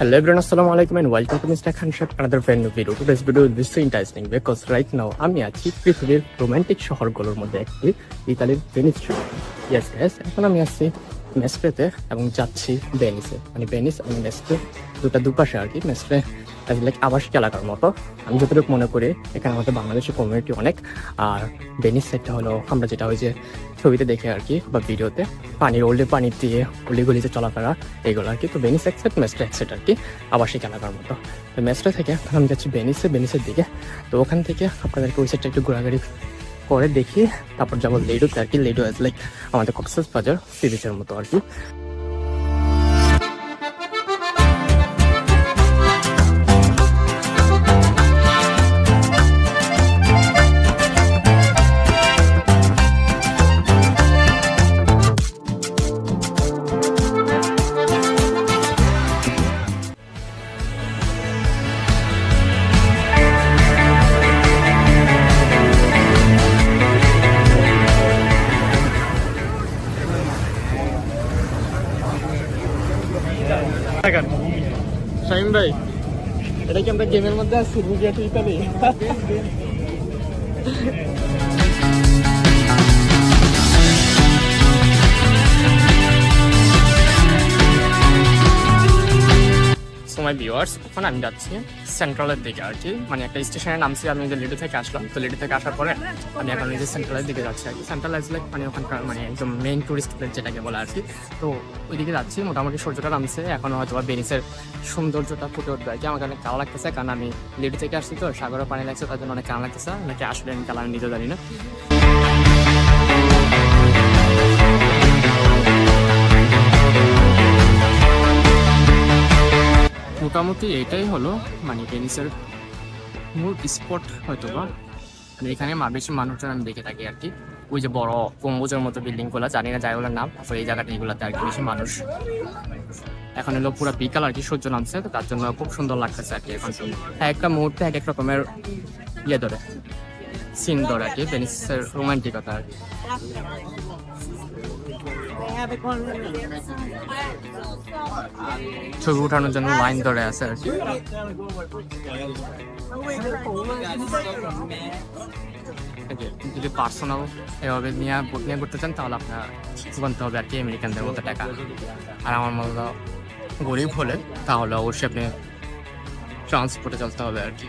Hello everyone, assalamu alaikum and welcome to Mr. Khan Shot, another brand new video. Today's video is very interesting because right now আমি আছি পৃথিবীর romantic শহরগুলোর মধ্যে একটি ইতালির Venice শহর ইয়েস গ্যাস এখন আমি আসছি মেসপ্রেতে এবং যাচ্ছি বেনিসে মানে বেনিস এবং মেসপ্রে দুটা দুপাশে আর কি। মেসপ্রে লাইক আবাসিক এলাকার মতো। আমি যতটুকু মনে করি, এখানে আমাদের বাংলাদেশের কমিউনিটি অনেক। আর বেনিস সাইডটা হলো আমরা যেটা ওই যে ছবিতে দেখে আর কি, বা ভিডিওতে পানির ওল্ডে পানি দিয়ে অলিগলিতে চলাফেরা, এগুলো আর কি। তো ভেনিস একসেট মেসটা একসেট আর কি, আবাসিক এলাকার মতো। তো মেসটা থেকে আমি যাচ্ছি ভেনিসে বেনিসের দিকে। তো ওখান থেকে আপনাদেরকে ওই সাইডটা একটু ঘোরাঘুরি করে দেখি, তারপর যাব লেডুতে আর কি। লেডু অ্যাজ লাইক আমাদের কক্সেস বাজার সি বিচের মতো আর কি। গেমের মধ্যে আছি মিডিয়া টু ইতালি সময় ভিউয়ার্স ওখানে আমি যাচ্ছি সেন্ট্রালের দিকে আর কি। মানে একটা স্টেশনে নামছি, আমি যে লিডো থেকে আসলাম। তো লিডো থেকে আসার পরে আমি এখন নিজে সেন্ট্রালের দিকে যাচ্ছি আর কি। সেন্ট্রাল লাইক মানে ওখানকার মানে একদম মেইন টুরিস্ট প্লেস যেটাকে বলে আর কি। তো ওইদিকে যাচ্ছি, মোটামুটি সূর্যটা নামছে। এখন হয়তো বা বেনিসের সৌন্দর্যটা ফুটে উঠবে আর কি। আমাকে অনেক কালো লাগতেছে, কারণ আমি লিডো থেকে আসছি তো। সাগরের পানি লাগছে, তার জন্য অনেক কালো লাগতেছে। নাকি আসলে আমি কালো আমি নিজে জানি না। মোটামুটি এটাই হলো মানে টেনিসের মূল স্পট হয়তো বা মানে এখানে বেশি মানুষজন আমি দেখে থাকি আর কি ওই যে বড় কম্বুজের মতো বিল্ডিংগুলো জানি না জায়গাগুলোর নাম এই জায়গাটা এগুলোতে আর কি বেশি মানুষ। এখন হলো পুরো বিকাল আর কি সূর্য নামছে, তো তার জন্য খুব সুন্দর লাগতেছে আর কি এখন। এক একটা মুহূর্তে এক এক রকমের ইয়ে ধরে। সিন ধরে আর কি? ভেনিসের রোমান্টিকতা আর ছবি উঠানোর জন্য লাইন ধরে আছে আর কি। যদি পার্সোনাল এভাবে নিয়ে বুক নিয়ে করতে চান, তাহলে আপনার গুনতে হবে আর কি, আমেরিকানদের মতো টাকা। আর আমার মতো গরিব হলে, তাহলে অবশ্যই আপনি ট্রান্সপোর্টে চলতে হবে আর কি।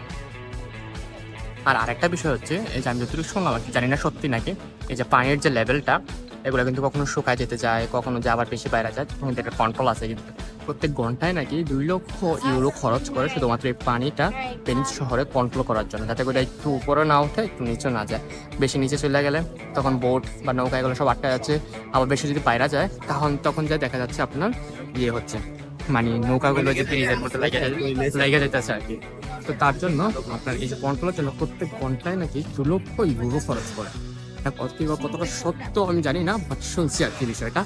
আর আরেকটা বিষয় হচ্ছে এই যে আমি যতটুকু শুনলাম আর কি জানি না সত্যি নাকি এই যে পানির যে লেভেলটা এগুলো কিন্তু কখনো শুকায় যেতে যায় কখনো যে আবার বেশি বাইরে যায় তখন একটা কন্ট্রোল আছে কিন্তু। প্রত্যেক ঘন্টায় নাকি দুই লক্ষ ইউরো খরচ করে শুধুমাত্র এই পানিটা পেনিস শহরে কন্ট্রোল করার জন্য যাতে করে একটু উপরে না উঠে একটু নিচে না যায়। বেশি নিচে চলে গেলে তখন বোট বা নৌকা এগুলো সব আটকা যাচ্ছে আবার বেশি যদি বাইরে যায় তখন তখন যা দেখা যাচ্ছে আপনার ইয়ে হচ্ছে মানে নৌকাগুলো যে ব্রিজের মতো লেগে লেগে যেতেছে আর কি। তো তার জন্য আপনার এই যে কন্ট্রোলের জন্য প্রত্যেক ঘন্টায় নাকি দু লক্ষ ইউরো খরচ করে। এটা বা কতটা সত্য আমি জানি না বাট শুনছি আর কি বিষয়টা।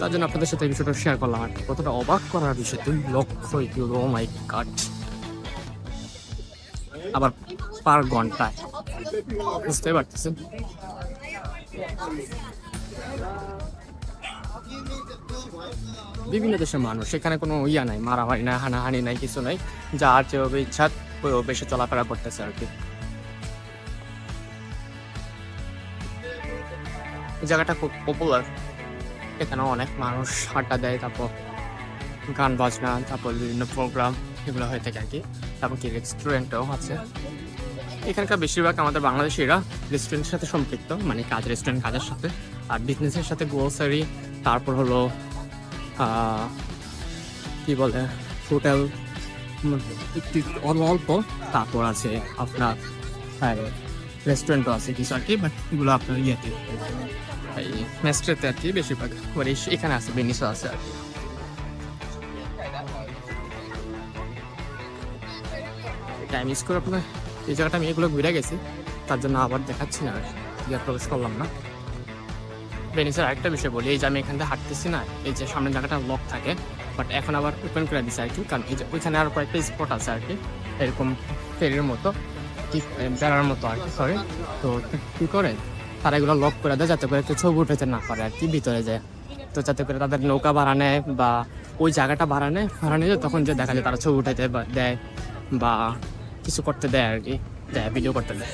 তার জন্য আপনাদের সাথে এই বিষয়টা শেয়ার করলাম আর কতটা অবাক করার বিষয়, দুই লক্ষ ইউরো মাই কাট আবার পার ঘন্টায়। বুঝতে পারতেছেন? বিভিন্ন দেশের মানুষ এখানে কোনো ইয়া নাই, মারামারি নাই, হানাহানি নাই, কিছু নাই। যার যেভাবে ইচ্ছা সে চলাফেরা করতেছে আর কি। জায়গাটা খুব পপুলার এখানে অনেক মানুষ আড্ডা দেয়, তারপর গান বাজনা, তারপর বিভিন্ন প্রোগ্রাম এগুলো হয়ে থাকে আর কি। তারপর কি রেস্টুরেন্টও আছে। এখানকার বেশিরভাগ আমাদের বাংলাদেশিরা রেস্টুরেন্টের সাথে সম্পৃক্ত মানে কাজ রেস্টুরেন্ট কাজের সাথে। আর বিজনেসের সাথে গ্রোসারি তারপর হলো কি বলে হোটেল অল্প। তারপর আছে আপনার রেস্টুরেন্টও আছে কিছু আর কি বাট এগুলো আপনার ইয়েতে। এই মেস্ট্রেতে আর কি বেশিরভাগ মানে এখানে আছে বেনিসও আছে আর কি। টাইম ইউজ করে আপনার, এই জায়গাটা আমি এগুলো ঘুরে গেছি, তার জন্য আবার দেখাচ্ছি না আর প্রবেশ করলাম না। ভেনিসের আরেকটা বিষয় বলি, এই যে আমি এখান থেকে হাঁটতেছি না, এই যে সামনের জায়গাটা লক থাকে বাট এখন আবার ওপেন করে দিছে আর কি কারণ এই যে ওইখানে আরও কয়েকটা স্পট আছে আর কি এরকম ফেরির মতো বেড়ার মতো আর কি সরি তো কি করে? তারা এগুলো লক করে দেয় যাতে করে কেউ ছবি উঠাতে না পারে আর কি ভিতরে যায়। তো যাতে করে তাদের নৌকা ভাড়া নেয় বা ওই জায়গাটা ভাড়া নেয়, ভাড়া নিয়ে তখন যে দেখা যায় তারা ছবি উঠাইতে দেয় বা কিছু করতে দেয় আর কি দেয় ভিডিও করতে দেয়।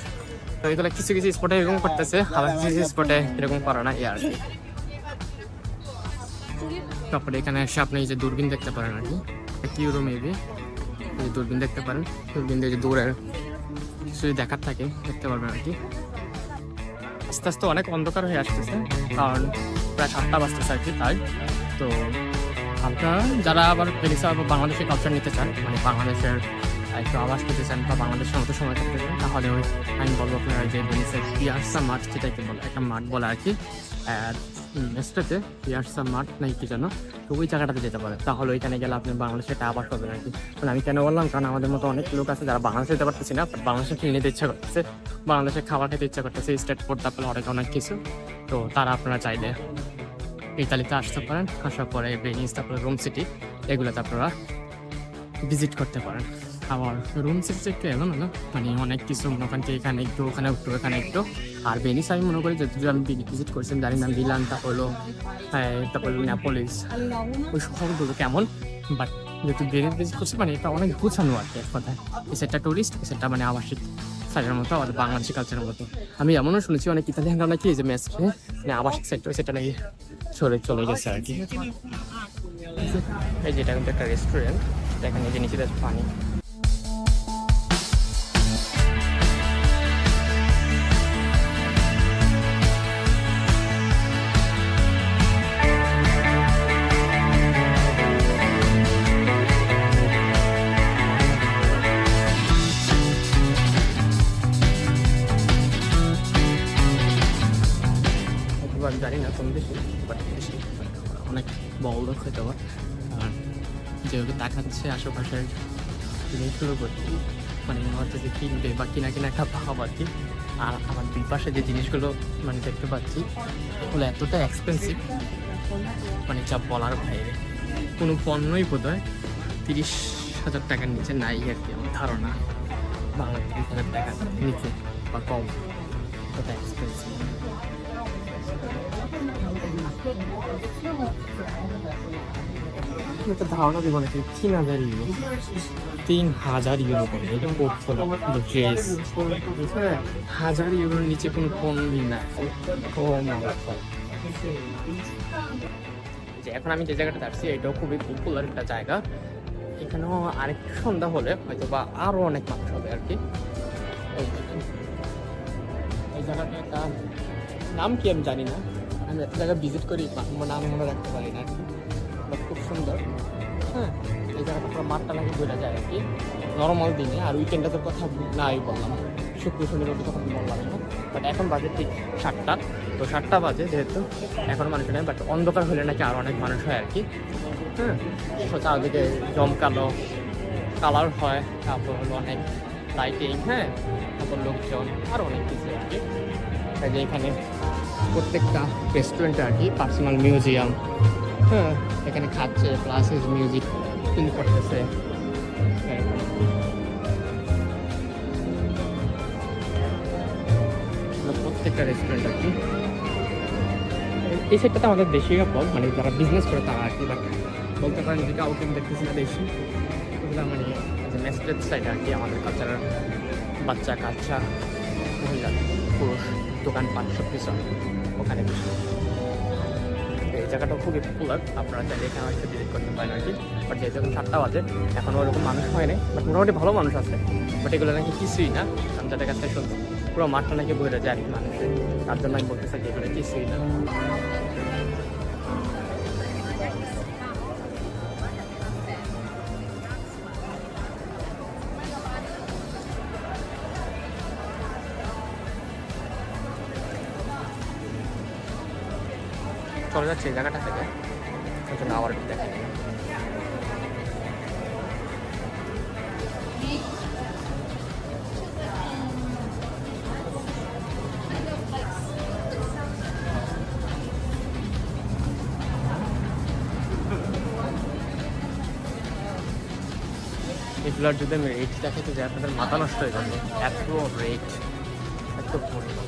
এগুলো কিছু কিছু স্পটে এরকম করতেছে। আবার কিছু কিছু স্পটে এরকম করে না আর কি। তারপরে এখানে এসে আপনি যে দূরবীন দেখতে পারেন আর কি। একটি ইউরো মেবি দূরবীন দেখতে পারেন। দূরবীন দিয়ে দূরের কিছু দেখার থাকে, দেখতে পারবেন আর কি। আস্তে আস্তে অনেক অন্ধকার হয়ে আসতেছে, কারণ প্রায় সাতটা বাজতেছে আর কি তাই। তো আপনারা যারা আবার বা বাংলাদেশের কালচার নিতে চান মানে বাংলাদেশের একটু আবাস পেতে চান বা বাংলাদেশের মতো সময় থাকতে চান, তাহলে ওই আমি বলব আপনারা যে ভেনিসের পিয়ার্সা মাঠ যেটাকে বলে, একটা মাঠ বলে আর কি নেক্সটাতে পিয়ার্সা মাঠ নাই কি যেন, তো ওই জায়গাটাতে যেতে পারে তাহলে ওইখানে গেলে আপনি বাংলাদেশে একটা আবাস পাবেন আর কি। মানে আমি কেন বললাম? কারণ আমাদের মতো অনেক লোক আছে যারা বাংলাদেশে যেতে পারতেছি না বাংলাদেশে খেয়ে নিতে ইচ্ছা করতেছে, বাংলাদেশে খাবার খেতে ইচ্ছা করতেছে, স্টেট ফুড তারপরে অনেক অনেক কিছু। তো তারা আপনারা চাইলে ইতালিতে আসতে পারেন, আসার পরে ভেনিস তারপরে রোম সিটি এগুলোতে আপনারা ভিজিট করতে পারেন। আবার রুম সিটি একটু এমন না মানে অনেক কিছু মনে করেন এখানে একটু ওখানে একটু এখানে একটু। আর ভেনিস আমি মনে করি যতদূর আমি ভিজিট করেছিলাম জানি না মিলান হলো হ্যাঁ, তারপর নেপোলিস ওই শহরগুলো কেমন? বাট যেহেতু ভেনিস ভিজিট করছি মানে এটা অনেক গুছানো আর কি এক কথায়। সেটা টুরিস্ট সেটা মানে আবাসিক সাইডের মতো আমাদের বাংলাদেশি কালচারের মতো। আমি এমনও শুনেছি অনেক ইতালিয়ানরা নাকি এই যে ম্যাচ মানে আবাসিক সেক্টর সেটা নাকি সরে চলে গেছে আর কি। এই যেটা কিন্তু একটা রেস্টুরেন্ট এখানে যে নিচে পানি। তাকাচ্ছে আশেপাশের জিনিসগুলো করছি। মানে হচ্ছে যে কিনবে বা কিনা কিনা একটা ভাব আর কি। আর আমার দুই পাশে যে জিনিসগুলো মানে দেখতে পাচ্ছি এগুলো এতটা এক্সপেন্সিভ মানে যা বলার বাইরে। কোনো পণ্যই বোধ হয় তিরিশ হাজার টাকার নিচে নাই আর কি, আমার ধারণা। বাংলা তিরিশ হাজার টাকার নিচে বা কম। এতটা এক্সপেন্সিভ একটা ধারণা দিব নাকি? তিন হাজার ইউরো তিন হাজার ইউরো করে। এটা পোর্টফোলিও ড্রেস হাজার ইউরোর নিচে কোনো পণ্যই না. যে এখন আমি যে জায়গাটা যাচ্ছি এটাও খুবই পপুলার একটা জায়গা। এখানেও আরেকটু সন্ধ্যা হলে হয়তো বা আরও অনেক মানুষ হবে আর কি। এই দেখুন। এই জায়গাটা একটা নাম কি আমি জানি না। আমি একটা জায়গা ভিজিট করি, নাম মনে রাখতে পারি না আর কি। খুব সুন্দর। হ্যাঁ এই জায়গাটা পুরো মাঠটা বোঝা যায় আর কি। নর্মাল দিনে, আর উইকেন্ডে কথা নাই বললাম। শুক্র শনি রবি তখন বললাম না বাট এখন বাজে ঠিক সাতটা। তো সাতটা বাজে যেহেতু, এখন মানুষ নেই বাট অন্ধকার হলে নাকি আরও অনেক মানুষ হয় আর কি। হ্যাঁ চারদিকে জমকালো কালার হয়, তারপর হলো অনেক লাইটিং হ্যাঁ তারপর লোকজন, আর অনেক কিছু আর কি। যে এখানে প্রত্যেকটা রেস্টুরেন্টে আর কি পার্সোনাল মিউজিয়াম হ্যাঁ। এখানে খাচ্ছে প্লাস মিউজিক ফিল করতেছে। এগুলো প্রত্যেকটা রেস্টুরেন্ট আর কি। এই- সাইডটাতে আমাদের দেশি কাপড় মানে যারা বিজনেস করে তারা আর কি বাট বলতে পারেন যে আউটিং দেখতেছি না দেশি ওগুলো মানে নেসপ্লেট সাইড আর কি আমাদের কালচারের বাচ্চা, কাচ্চা, মহিলা, পুরুষ, দোকানপাট সব কিছু ওখানে বেশি জায়গাটা খুবই পপুলার আপনারা চাইলে এখানে আসতে ভিজিট করতে পারেন আর কি। বাট যেহেতু এখন বাজে, এখন ওরকম মানুষ হয় নাই বাট মোটামুটি ভালো মানুষ আছে। বাট এগুলো নাকি কিছুই না, আমি তাদের কাছে শুনছি। পুরো মাঠটা নাকি বইরে যায় আর কি মানুষের। তার জন্য আমি বলতে চাই এগুলো কিছুই না। চলে যাচ্ছে এই জায়গাটা থেকে। ওই জন্য আবার একটু দেখাই এগুলোর যদি আমি রেট দেখাতে যাই আপনাদের মাথা নষ্ট হয়ে যাবে এত রেট এত পরিমাণ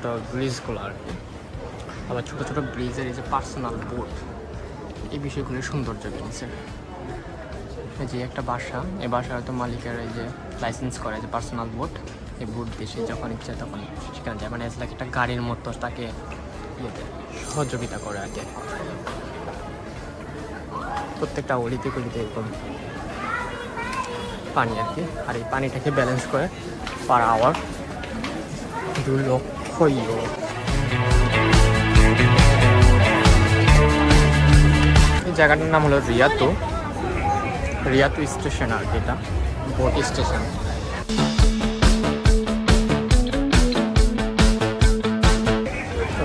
ছোট ব্রিজগুলো আর কি। আবার ছোট ছোট ব্রিজের এই যে পার্সোনাল বোট এই বিষয়গুলো সৌন্দর্য এই যে একটা বাসা, এই বাসার হয়তো মালিকের এই যে লাইসেন্স করে যে পার্সোনাল বোট এই বোট দিয়ে সে যখন ইচ্ছে তখন সেখানে যায়। মানে লাইক একটা গাড়ির মতো তাকে ইয়েতে সহযোগিতা করে আর কি। প্রত্যেকটা অলিতে গলিতে এরকম পানি আর কি। আর এই পানিটাকে ব্যালেন্স করে পার আওয়ার দু লক্ষ এই জায়গাটার নাম হলো রিয়াতু রিয়াতু স্টেশন আর কি এটা, বোট স্টেশন।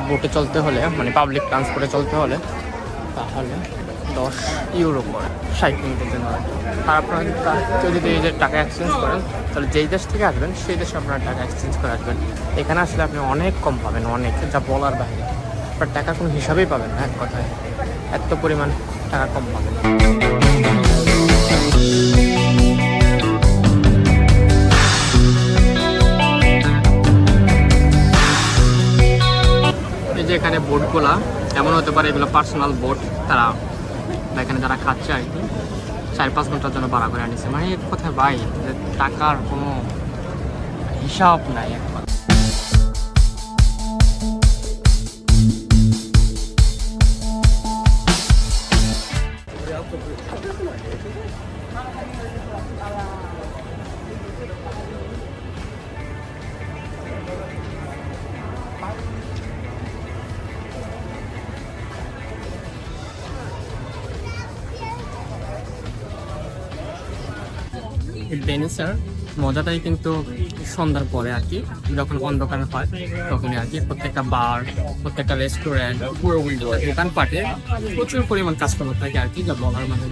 বোটে চলতে হলে মানে পাবলিক ট্রান্সপোর্টে চলতে হলে, তাহলে দশ ইউরো করে, ষাট মিনিটের জন্য আর আপনার যদি এই যে টাকা এক্সচেঞ্জ করেন, তাহলে যেই দেশ থেকে আসবেন, সেই দেশে আপনার টাকা এক্সচেঞ্জ করে আসবেন এখানে আসলে আপনি অনেক কম পাবেন, অনেক, যা বলার বাইরে। আপনার টাকা কোনো হিসাবেই পাবেন না, এক কথায়। এত পরিমাণ টাকা কম পাবেন। এই যে এখানে বোটগুলা, এমন হতে পারে এগুলো পার্সোনাল বোট তারা এখানে যারা খাচ্ছে আর কি, চার পাঁচ ঘণ্টার জন্য ভাড়া করে আনিছে। মানে এক কথায় ভাই টাকার কোনো হিসাব নাই। ভেনিসের মজাটাই কিন্তু সন্ধ্যার পরে আর কি। যখন অন্ধকার হয়, তখনই আর কি প্রত্যেকটা বার, প্রত্যেকটা রেস্টুরেন্ট পুরো দোকান পাটে প্রচুর পরিমাণ কাস্টমার থাকে আর কি, যা বলার মানে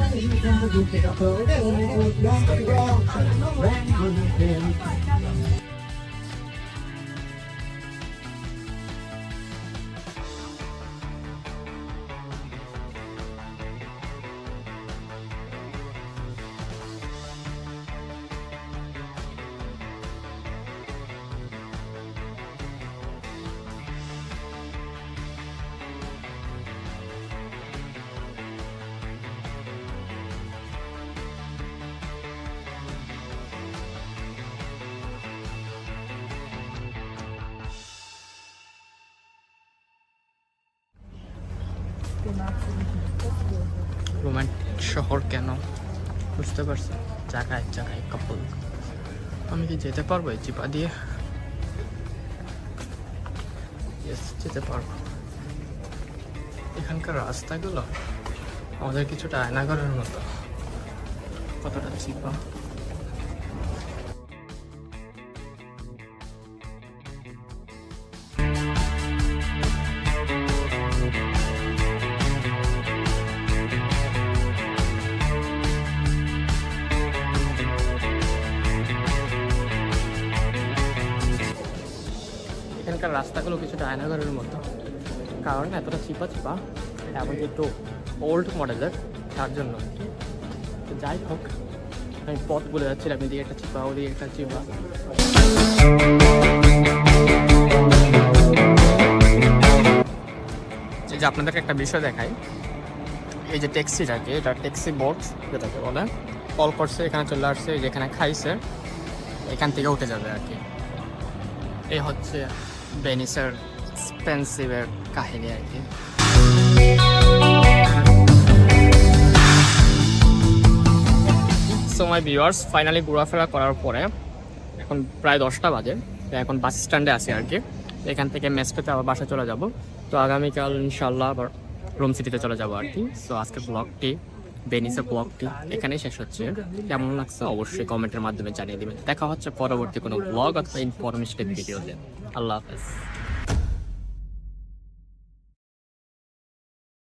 রোমান্টিক শহর কেন? বুঝতে পারছি জায়গায় জায়গায় কাপল আমি কি যেতে পারব এই চিপা দিয়ে? যেতে পারব। এখানকার রাস্তাগুলো আমাদের কিছুটা আয়নাঘরের মতো। কতটা চিপা রাস্তাগুলো কিছুটা আয়নাঘরের মতো। কারণ এতটা চিপা চিপা এবং একটু ওল্ড মডেলের তার জন্য। তো যাই হোক, আমি পথ বলে যাচ্ছিলাম এদিকে একটা চিপা, ওদিকে একটা চিপা। যে আপনাদেরকে একটা বিষয় দেখাই। এই যে ট্যাক্সিটাকে এটা ট্যাক্সি বক্স যেটাকে বলে। কল করছে, এখানে চলে আসছে, যেখানে খাইছে, এখান থেকে উঠে যাবে আর কি। এই হচ্ছে ভেনিসের এক্সপেন্সিভের কাহিনী আর কি। সো মাই ভিউয়ার্স ফাইনালি ঘোরাফেরা করার পরে এখন প্রায় দশটা বাজে এখন বাস স্ট্যান্ডে আছি আর কি। এখান থেকে মেসপেতে আবার বাসা চলে যাব। তো আগামীকাল ইনশাল্লাহ আবার রোম সিটিতে চলে যাব আর কি। সো আজকের ব্লগটি বেনিসের ব্লগটি এখানেই শেষ হচ্ছে। কেমন লাগছে অবশ্যই কমেন্টের মাধ্যমে জানিয়ে দেবেন। দেখা হচ্ছে পরবর্তী কোনো ব্লগ অথবা ইনফরমেশন ভিডিওতে আল্লাহ হাফেজ।